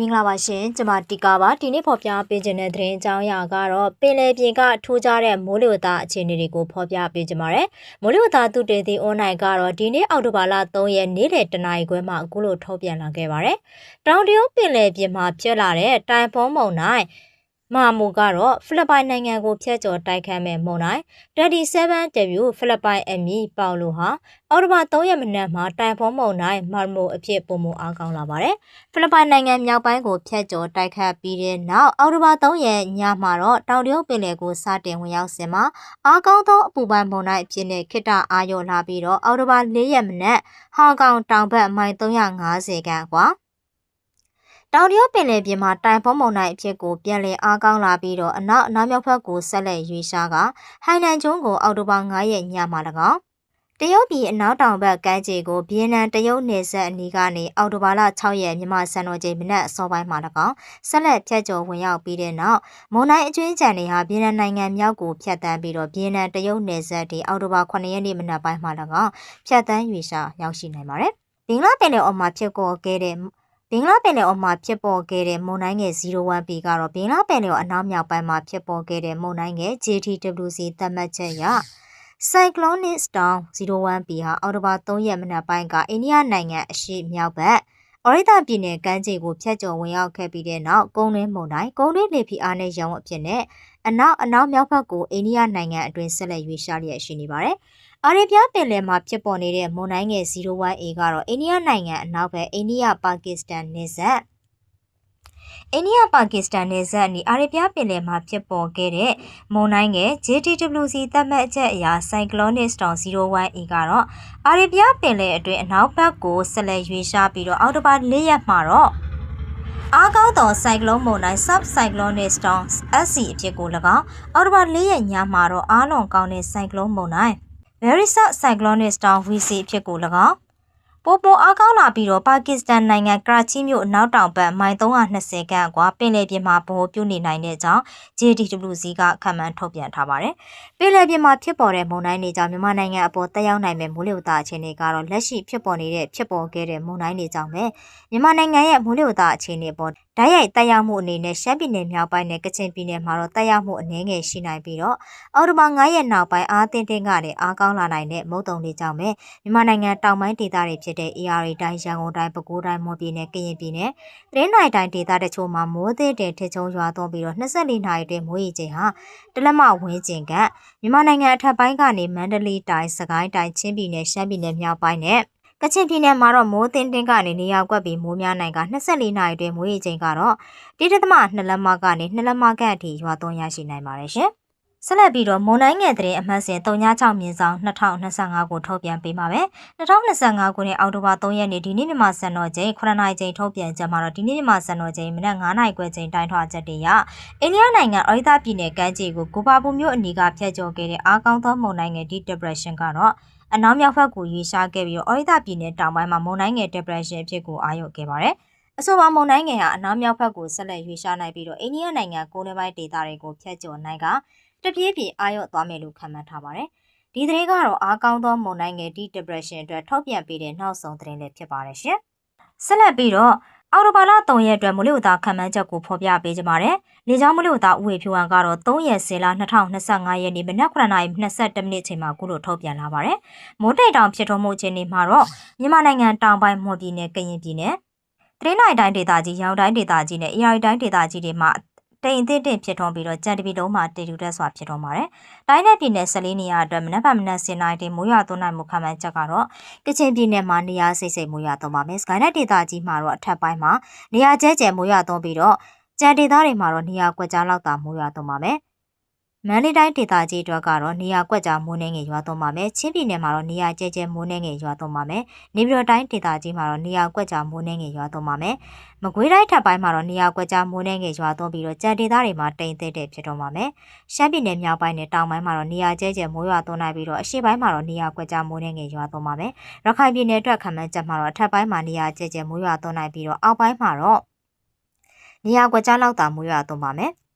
မင်္ဂလာပါရှင်ကျွန်မတီကာပါဒီနေ့ဖော်ပြပေးခြင်းတဲ့သတင်းအကြောင်းအရာကတော့ပင်လယ်ပြင်ကထိုးကြတဲ့မိုးလေဝသအခြေအနေတွေကိုဖော်ပြပေးကြပါရယ်မိုးလေဝသသူတေသီအွန်လိုင်းကတော့ဒီနေ့အောက်တိုဘာလ3ရက်နေ့လယ်တနာရီခွဲမှာအခုလိုထုတ်ပြန်လာခဲ့ပါတယ်တောင်တရုတ်ပင်လယ်ပြင်မှာဖြစ်လာတဲ့တိုင်ဖုန်းမုန်တိုင်း မာမူကတော့ဖိလစ်ပိုင်နိုင်ငံကိုဖျက်ကျော်တိုက်ခတ်မဲ့မုန်တိုင်း37 W ဖိလစ်ပိုင်အမီပေါလိုဟာအော်တိုဘာ3ရက်မနက်မှာတိုင်ဖုန်းမုန်တိုင်းမာမိုအဖြစ်ပုံမှုအားကောင်းလာပါတယ်။ဖိလစ်ပိုင်နိုင်ငံမြောက်ပိုင်းကိုဖျက်ကျော်တိုက်ခတ်ပြီးတဲ့နောက်အော်တိုဘာ3ရက်ညမှာတော့တောင်တရုတ်ပင်လယ်ကိုစတင်ဝင်ရောက်စဉ်မှာအားကောင်းသောအပူပိုင်းမုန်တိုင်းအဖြစ်နဲ့ခိတအာရုံလာပြီးတော့အော်တိုဘာ4ရက်မနက်ဟောင်ကောင်တောင်ဘက်မိုင်350ခန့်ကွာ တောင်တရုတ်ပင်လယ်ပြင်မှာတိုင်ဖုံးမုန်တိုင်းအဖြစ်ကိုပြန်လည်အားကောင်းလာပြီးတော့အနောက်အနောက်မြောက်ဘက်ကိုဆက်လက်ရွေ့ရှားကဟိုင်နန်ကျွန်းကိုအောက်တိုဘာ9ရက်ညမှာ၎င်းတရုတ်ပြည်အနောက်တောင်ဘက်ကမ်းခြေကိုဗီယက်နမ်တရုတ်နယ်စပ်အနီးကနေအောက်တိုဘာလ6ရက်မြန်မာစံတော်ချိန်မနက်အစောပိုင်းမှာ၎င်းဆက်လက်ဖြတ်ကျော်ဝင်ရောက်ပြီးတဲ့နောက်မွန်တိုင်းအကျွင်းချန်တွေဟာဗီယက်နမ်နိုင်ငံမြောက်ကိုဖြတ်တန်းပြီးတော့ဗီယက်နမ်တရုတ်နယ်စပ်တွေအောက်တိုဘာ9ရက်နေ့မနက်ပိုင်းမှာ၎င်းဖြတ်တန်းရွေ့ရှားရောက်ရှိနိုင်ပါတယ်။ဘင်္ဂလားပင်လယ်အော်မှာဖြစ်ပေါ်ခဲ့တဲ့ ဘင်္ဂလားပင်လယ်အော်မှာဖြစ်ပေါ်ခဲ့တဲ့မုန်တိုင်းငယ် 01B ကတော့ဘင်္ဂလားပင်လယ်အော်အနောက်မြောက်ပိုင်းမှာဖြစ်ပေါ်ခဲ့တဲ့မုန်တိုင်းငယ် JTWC သတ်မှတ်ချက်အရ Cyclonic Storm 01B ဟာအော်တိုဘာ3ရက်မနက်ပိုင်းကအိန္ဒိယနိုင်ငံအရှေ့မြောက်ဘက် အော်ရိတာပြည်နယ်ကမ်းခြေကိုဖျက်ကျော်ဝင်ရောက်ခဲ့ပြီးတဲ့နောက်ကုန်းတွင်းမုန်တိုင်းကုန်းတွင်းလေဖိအားနဲ့ရောင်အဖြစ်နဲ့အနောက်အနောက်မြောက်ဘက်ကိုအိန္ဒိယနိုင်ငံအတွင်းဆက်လက်ရွေ့ရှားလျက်ရှိနေပါတယ်။အာရေဗျပင်လယ်မှာဖြစ်ပေါ်နေတဲ့မုန်တိုင်းငယ် 01A ကတော့အိန္ဒိယနိုင်ငံအနောက်ဘက်အိန္ဒိယပါကစ္စတန်နယ်စပ် အိန္ဒိယပါကစ္စတန်နယ်စပ်အနီးအာရေဗျပင်လယ်မှာဖြစ်ပေါ်ခဲ့တဲ့မုန်တိုင်းငယ် JTWC သတ်မှတ်အချက်အရ Cyclonic Storm 01E ကတော့အာရေဗျပင်လယ်အတွင်းအနောက်ဘက်ကိုဆက်လက်ရွေ့ရှားပြီးတော့အောက်တိုဘာ၄ရက်မှာတော့အားကောင်းသောဆိုင်ကလုန်းမုန်တိုင်း Sub Cyclonic Storm SC အဖြစ်ကို၎င်းအော်တိုဘာ၄ရက်ညမှာတော့အားလုံးကောင်းတဲ့ဆိုင်ကလုန်းမုန်တိုင်း Very Sub Cyclonic Storm VC အဖြစ်ကို၎င်း ပိုပိုအားကောင်းလာပြီးတော့ပါကစ္စတန်နိုင်ငံကရာချီမြို့အနောက်တောင်ဘက်မိုင်320ခန့်ကွာပင်လယ်ပြင်မှာဗဟိုပြုနေနိုင်တဲ့အကြောင်း JDWC ကခန့်မှန်းထုတ်ပြန်ထားပါတယ်။ပင်လယ်ပြင်မှာဖြစ်ပေါ်တဲ့မုန်တိုင်းတွေကြောင့်မြန်မာနိုင်ငံအပေါ်တက်ရောက်နိုင်မဲ့မိုးလေဝသအခြေအနေကတော့လက်ရှိဖြစ်ပေါ်နေတဲ့ဖြစ်ပေါ်ခဲ့တဲ့မုန်တိုင်းတွေကြောင့်ပဲမြန်မာနိုင်ငံရဲ့မိုးလေဝသအခြေအနေပေါ် ဓာတ်ရိုက်တက်ရောက်မှုအနေနဲ့ရှမ်းပြည်နယ်မြောက်ပိုင်းနဲ့ကချင်ပြည်နယ်မှာတော့တက်ရောက်မှုအနည်းငယ်ရှိနိုင်ပြီးတော့အော်တိုဘာ9ရက်နောက်ပိုင်းအားတင်းတင်းကနေအားကောင်းလာနိုင်တဲ့မုတ်တုံတွေကြောင့်ပဲမြန်မာနိုင်ငံတောင်ပိုင်းဒေသတွေဖြစ်တဲ့ AR တိုင်းရန်ကုန်တိုင်းပဲခူးတိုင်းမွန်ပြည်နယ်ကရင်ပြည်နယ်သတင်းနိုင်တိုင်းဒေသတချို့မှာမိုးသေးတဲ့ထစ်ချုံရွာသွန်းပြီးတော့24နာရီတွင်မိုးရေချိန်ဟာတလက်မဝင်းကျင်ကမြန်မာနိုင်ငံအထက်ပိုင်းကနေမန္တလေးတိုင်းစကိုင်းတိုင်းချင်းပြည်နယ်ရှမ်းပြည်နယ်မြောက်ပိုင်းနဲ့ ကချင်ပြည်နယ်မှာတော့မိုးတင်းတင်းကနေနေရာကွက်ပြီးမိုးများနိုင်က24နာရီတွင်မိုးရေချိန်ကတော့တိတသမ2လက်မကနေ2လက်မခန့်အထိရွာသွန်းရရှိနိုင်ပါတယ်ရှင်။ဆက်လက်ပြီးတော့မွန်တိုင်းငယ်တဲ့အမှတ်စဉ်36မြင်းဆောင်2025ကိုထုတ်ပြန်ပေးပါမယ်။2025ခုနှစ်အောက်တိုဘာ3ရက်နေ့ဒီနေ့မြန်မာစံတော်ချိန်9နာရီချိန်ထုတ်ပြန်ချက်မှာတော့ဒီနေ့မြန်မာစံတော်ချိန်မနက်9နာရီခွဲချိန်တိုင်းထွာချက်တည်းရအိန္ဒိယနိုင်ငံအော်ရီတာပြည်နယ်ကမ်းခြေကိုကိုပါပူမြို့အနီးကဖျက်ကျော်ခဲ့တဲ့အားကောင်းသောမုန်တိုင်းငယ် Deep Depression ကတော့ အနောက်မြောက်ဘက်ကိုရွေ့ရှားခဲ့ပြီးတော့အော်ရိတာပြည်နယ်တောင်ပိုင်းမှာမုန်တိုင်းငယ် depression အဖြစ်ကိုအာရုံခဲ့ပါတယ်။အဆိုပါမုန်တိုင်းငယ်ဟာအနောက်မြောက်ဘက်ကိုဆက်လက်ရွေ့ရှားနိုင်ပြီးတော့အိန္ဒိယနိုင်ငံကုန်းတွင်းပိုင်းဒေသတွေကိုဖျက်ကျော်နိုင်ကတပြေးပြေးအာရုံသွားမယ်လို့ခန့်မှန်းထားပါတယ်။ဒီသတင်းကတော့အားကောင်းသောမုန်တိုင်းငယ် deep depression အတွက်ထုတ်ပြန်ပေးတဲ့နောက်ဆုံးသတင်းလေးဖြစ်ပါတယ်ရှင်။ဆက်လက်ပြီးတော့ အော်တိုဘာလ3ရက်အတွက်မလို့သားခံမှန်းချက်ကိုဖော်ပြပေးကြပါမယ်။လေကြောင်းမလို့သားဥဝေဖြူဟန်ကတော့3ရက်10လ2025ရက်နေ့မနက်9:22မိနစ်ချိန်မှာကုလို့ထုတ်ပြန်လာပါတယ်။မိုးတိတ်တောင်ဖြစ်ထွန်းမှုအခြေအနေမှာတော့မြန်မာနိုင်ငံတောင်ပိုင်းမွန်ပြည်နယ်ကရင်ပြည်နယ်တရင်းနိုင်တိုင်းဒေသကြီးရောင်တိုင်းဒေသကြီးနဲ့ AR တိုင်းဒေသကြီးတွေမှာ တိမ်အသင့်တင်ဖြစ်ထွန်းပြီးတော့ကြံတပီလုံးမှာတေတူတက်စွာဖြစ်ထွန်းပါတယ်။တိုင်းနယ်ပြည်နယ်14နေရာအတွက်မနက်ဖြန်မနက်7:00နာရီတင်မိုးရွာသွန်းနိုင်မှုခန့်မှန်းချက်ကတော့ကချင်ပြည်နယ်မှာနေရာစိတ်စိတ်မိုးရွာသွန်းပါမယ်။စကိုင်းနယ်ဒေသကြီးမှာတော့အထက်ပိုင်းမှာနေရာကျဲကျဲမိုးရွာသွန်းပြီးတော့ကြံဒေသတွေမှာတော့နေရာကွက်ကြားလောက်သာမိုးရွာသွန်းပါမယ်။ မန္တလေးတိုင်းဒေသကြီးအတွက်ကတော့နေရာကွက်ကြားမိုးနှင်းငယ်ရွာသွန်းပါမယ်။ချင်းပြည်နယ်မှာတော့နေရာကျဲကျဲမိုးနှင်းငယ်ရွာသွန်းပါမယ်။နေပြည်တော်တိုင်းဒေသကြီးမှာတော့နေရာကွက်ကြားမိုးနှင်းငယ်ရွာသွန်းပါမယ်။မကွေးတိုင်းထပ်ပိုင်းမှာတော့နေရာကွက်ကြားမိုးနှင်းငယ်ရွာသွန်းပြီးတော့ကြံဒေသတွေမှာတိမ်သက်တဲ့ဖြစ်တော့ပါမယ်။ရှမ်းပြည်နယ်မြောက်ပိုင်းနဲ့တောင်ပိုင်းမှာတော့နေရာကျဲကျဲမိုးရွာသွန်းနိုင်ပြီးတော့အရှေ့ပိုင်းမှာတော့နေရာကွက်ကြားမိုးနှင်းငယ်ရွာသွန်းပါမယ်။ရခိုင်ပြည်နယ်အတွက်ခံမှန်းချက်မှာတော့အထက်ပိုင်းမှာနေရာကျဲကျဲမိုးရွာသွန်းနိုင်ပြီးတော့အောက်ပိုင်းမှာတော့နေရာကွက်ကြားလောက်သာမိုးရွာသွန်းပါမယ်။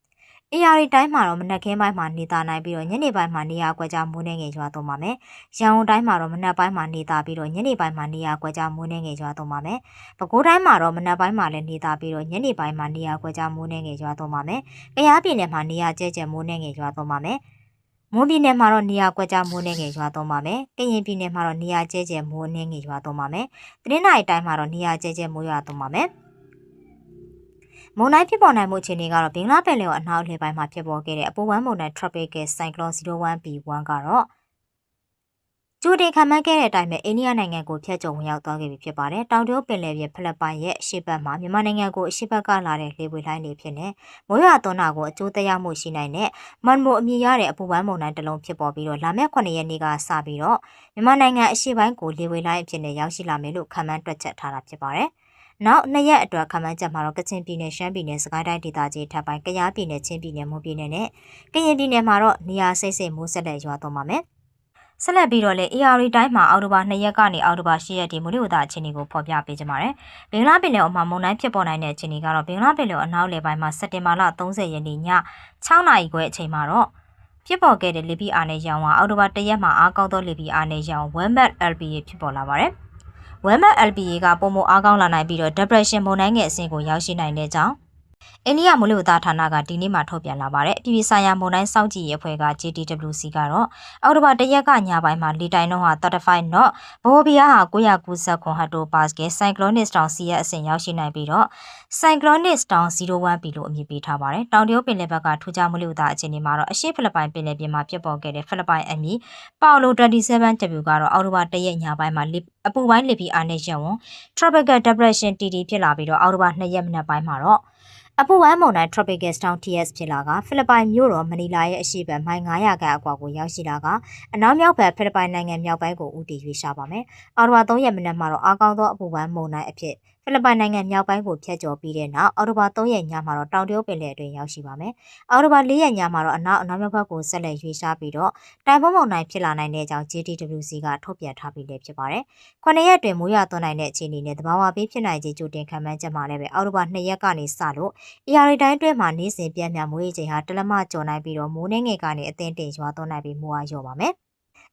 အေရီတိုင်းမှာတော့မနက်ခင်းပိုင်းမှာနေသားနိုင်ပြီးတော့ညနေပိုင်းမှာနေရာကွက်ကြားမိုးနှင်းငယ်ရွာသွန်းပါမယ်။ရန်ကုန်တိုင်းမှာတော့မနက်ပိုင်းမှာနေသားပြီးတော့ညနေပိုင်းမှာနေရာကွက်ကြားမိုးနှင်းငယ်ရွာသွန်းပါမယ်။ပဲခူးတိုင်းမှာတော့မနက်ပိုင်းမှာလည်းနေသားပြီးတော့ညနေပိုင်းမှာနေရာကွက်ကြားမိုးနှင်းငယ်ရွာသွန်းပါမယ်။ကယားပြည်နယ်မှာနေရာကျဲကျဲမိုးနှင်းငယ်ရွာသွန်းပါမယ်။မွန်ပြည်နယ်မှာတော့နေရာကွက်ကြားမိုးနှင်းငယ်ရွာသွန်းပါမယ်။ကရင်ပြည်နယ်မှာတော့နေရာကျဲကျဲမိုးနှင်းငယ်ရွာသွန်းပါမယ်။တနင်္လာရီတိုင်းမှာတော့နေရာကျဲကျဲမိုးရွာသွန်းပါမယ်။ မုန်တိုင်းဖြစ်ပေါ်နိုင်မှုအခြေအနေကတော့ဘင်္ဂလားပင်လယ်အော်အနောက်အလယ်ပိုင်းမှာဖြစ်ပေါ်ခဲ့တဲ့အပူပိုင်းမုန်တိုင်း Tropical Cyclone 01B1 ကတော့ကျူတင်ခံမှန်းခဲ့တဲ့အတိုင်းပဲအိန္ဒိယနိုင်ငံကိုဖျက်ကျုံဝင်ရောက်သွားခဲ့ပြီဖြစ်ပါတယ်။တောင်တရုတ်ပင်လယ်ပြင်ဖိလစ်ပိုင်ရဲ့အရှေ့ဘက်မှာမြန်မာနိုင်ငံကိုအရှေ့ဘက်ကလာတဲ့လေပွေလှိုင်းတွေဖြစ်နေမိုးရွာသွန်းတာကိုအကျိုးသက်ရောက်မှုရှိနိုင်တဲ့မန်မိုအမည်ရတဲ့အပူပိုင်းမုန်တိုင်းတစ်လုံးဖြစ်ပေါ်ပြီးတော့လာမယ့်9ရက်နေ့ကစပြီးတော့မြန်မာနိုင်ငံအရှေ့ပိုင်းကိုလေပွေလှိုင်းအဖြစ်နဲ့ရောက်ရှိလာမယ်လို့ခန့်မှန်းတွက်ချက်ထားတာဖြစ်ပါတယ်။ နောက်နှစ်ရက်အတွက်ခန့်မှန်းချက်မှာတော့ကချင်ပြည်နယ်ရှမ်းပြည်နယ်စကိုင်းတိုင်းဒေသကြီးထပ်ပိုင်းကယားပြည်နယ်ချင်းပြည်နယ်မွန်ပြည်နယ်နဲ့ကရင်ပြည်နယ်မှာတော့နေရာစိတ်စိတ်မိုးဆက်လက်ရွာသွန်းပါမယ်။ဆက်လက်ပြီးတော့လေ AR တိုင်းမှာအောက်တိုဘာ2ရက်ကနေအောက်တိုဘာ10ရက်ဒီမိုးလေဝသအခြေအနေကိုဖော်ပြပေးကြပါမယ်။ဘင်္ဂလားပင်လယ်အော်မှာမုန်တိုင်းဖြစ်ပေါ်နိုင်တဲ့အခြေအနေကတော့ဘင်္ဂလားပင်လယ်အော်အနောက်လေပိုင်းမှာစက်တင်ဘာလ30ရက်နေ့ည6နာရီခွဲအချိန်မှာတော့ဖြစ်ပေါ်ခဲ့တဲ့လေပြင်းအားနဲ့ရောင်ဟာအောက်တိုဘာ1ရက်မှာအားကောင်းသောလေပြင်းအားနဲ့ရောင် Wembat LPA ဖြစ်ပေါ်လာပါတယ်။ Wembat LPA ကပုံမအားကောင်းလာနိုင်ပြီးတော့ depression မုန်တိုင်းငယ်အဆင့်ကိုရောက်ရှိနိုင်တဲ့ကြောင်း အိန္ဒိယမိုးလေဝသဌာနကဒီနေ့မှထုတ်ပြန်လာပါတယ်။ပြည်ပဆိုင်ရာမုန်တိုင်းစောင့်ကြည့်ရေးအဖွဲ့က JTWC ကတော့အောက်တိုဘာ၁ရက်ကညပိုင်းမှာလေတိုင်နှုန်းဟာ35 knot ဘောဘီယာဟာ990ခွန်ဟတ်တိုပါစကယ် cyclonic storm စီရဲ့အဆင့်ရောက်ရှိနိုင်ပြီးတော့ cyclonic storm 01 p လို့အမည်ပေးထားပါတယ်။တောင်တရုတ်ပင်လယ်ဘက်ကထူးခြားမိုးလေဝသအခြေအနေမှာတော့အရှေ့ဖိလစ်ပိုင်ပင်လယ်ပြင်မှာဖြစ်ပေါ်ခဲ့တဲ့ဖိလစ်ပိုင်အမည်ပေါလို 27W ကတော့အောက်တိုဘာ၁ရက်ညပိုင်းမှာအပူပိုင်းလေပြင်းအားနဲ့ရပ်ဝန်း tropical depression TD ဖြစ်လာပြီးတော့အောက်တိုဘာ2ရက်မနက်ပိုင်းမှာတော့ အပူဝမ်းမုန်တိုင်း Tropical Storm TS ဖြစ်လာကဖိလစ်ပိုင်မြို့တော်မနီလာရဲ့အရှေ့ဘက်မိုင်900ခန့်အကွာကိုရောက်ရှိလာကအနောက်မြောက်ဘက်ဖိလစ်ပိုင်နိုင်ငံမြောက်ပိုင်းကိုဦးတည်ရွေ့ရှားပါမယ်။အော်တိုဘာ3ရက်မနက်မှာတော့အကောင်းသောအပူဝမ်းမုန်တိုင်းအဖြစ်ဖိလစ်ပိုင်နိုင်ငံမြောက်ပိုင်းကိုဖျက်ကျော်ပြီးတဲ့နောက်အော်တိုဘာ3ရက်ညမှာတော့တောင်တရုတ်ပင်လယ်အတွင်းရောက်ရှိပါမယ်။အော်တိုဘာ4ရက်ညမှာတော့အနောက်အနောက်မြောက်ဘက်ကိုဆက်လက်ရွေ့ရှားပြီးတော့တိုင်ဖုံးမုန်တိုင်းဖြစ်လာနိုင်တဲ့အကြောင်း JTWC ကထုတ်ပြန်ထားပြီးလည်းဖြစ်ပါတယ်။ခုနှစ်ရက်တွင်မိုးရွာသွန်းနိုင်တဲ့အခြေအနေနဲ့တဘာဝပေးဖြစ်နိုင်ခြင်းကြိုတင်ခံမှန်းချက်မှာလည်းပဲအော်တိုဘာ2ရက်ကနေစလို့ AR တိုင်းတွင်းမှာနေ့စဉ်ပြန်ပြန်မိုးရေချိန်ဟာတလမကျော်နိုင်ပြီးတော့မိုးနှင်းငယ်ကနေအသင်းတင်ရွာသွန်းနိုင်ပြီးမိုးအားလျော့ပါမယ်။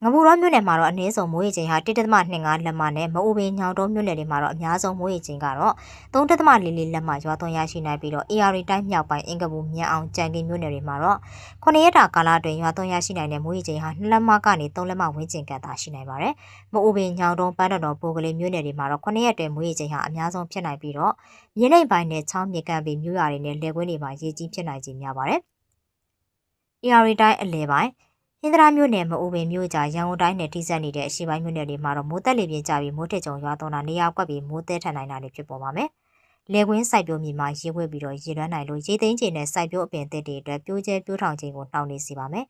ငပူရောမြို့နယ်မှာတော့အနည်းဆုံးမိုးရေချိန်ဟာ1.25လက်မနဲ့မအူပင်ညောင်တုံးမြို့နယ်တွေမှာတော့အများဆုံးမိုးရေချိန်ကတော့3.44လက်မရွာသွန်းရရှိနိုင်ပြီးတော့ AR တိုင်းမြောက်ပိုင်းအင်ကပူမြန်အောင်ကြံကင်းမြို့နယ်တွေမှာတော့9ရက်တာကာလအတွင်းရွာသွန်းရရှိနိုင်တဲ့မိုးရေချိန်ဟာ2လက်မကနေ3လက်မဝန်းကျင်ကသာရှိနိုင်ပါတယ်။မအူပင်ညောင်တုံးပန်းတော်ပိုကလေးမြို့နယ်တွေမှာတော့9ရက်အတွင်းမိုးရေချိန်ဟာအများဆုံးဖြစ်နိုင်ပြီးတော့မြင်းနှိမ်ပိုင်းနဲ့ချောင်းမြကန့်ပြီးမြို့ရွာတွေနဲ့လယ်ကွင်းတွေမှာရေကြီးဖြစ်နိုင်ခြင်းများပါတယ်။ AR တိုင်းအလဲပိုင်း ဟင်္ဒရာမြို့နယ်မအူပင်မြို့ကြားရန်ကုန်တိုင်းနယ်ထိစပ်နေတဲ့အရှိပိုင်းမြို့နယ်တွေမှာတော့မိုးတက်လေပြင်းကြပြီးမိုးထစ်ကြုံရွာသွန်းတာနေရာကွက်ပြီးမိုးတဲထန်နိုင်တာတွေဖြစ်ပေါ်ပါမယ်။လေကွင်းစိုက်ပျိုးမြေမှာရေဝဲပြီးတော့ရေလွှမ်းနိုင်လို့ရေသိမ်းချိန်နဲ့စိုက်ပျိုးအပင်သစ်တွေအတွက်ပြိုးကျဲပြိုးထောင်ခြင်းကိုနှောင့်နှေးစေပါမယ်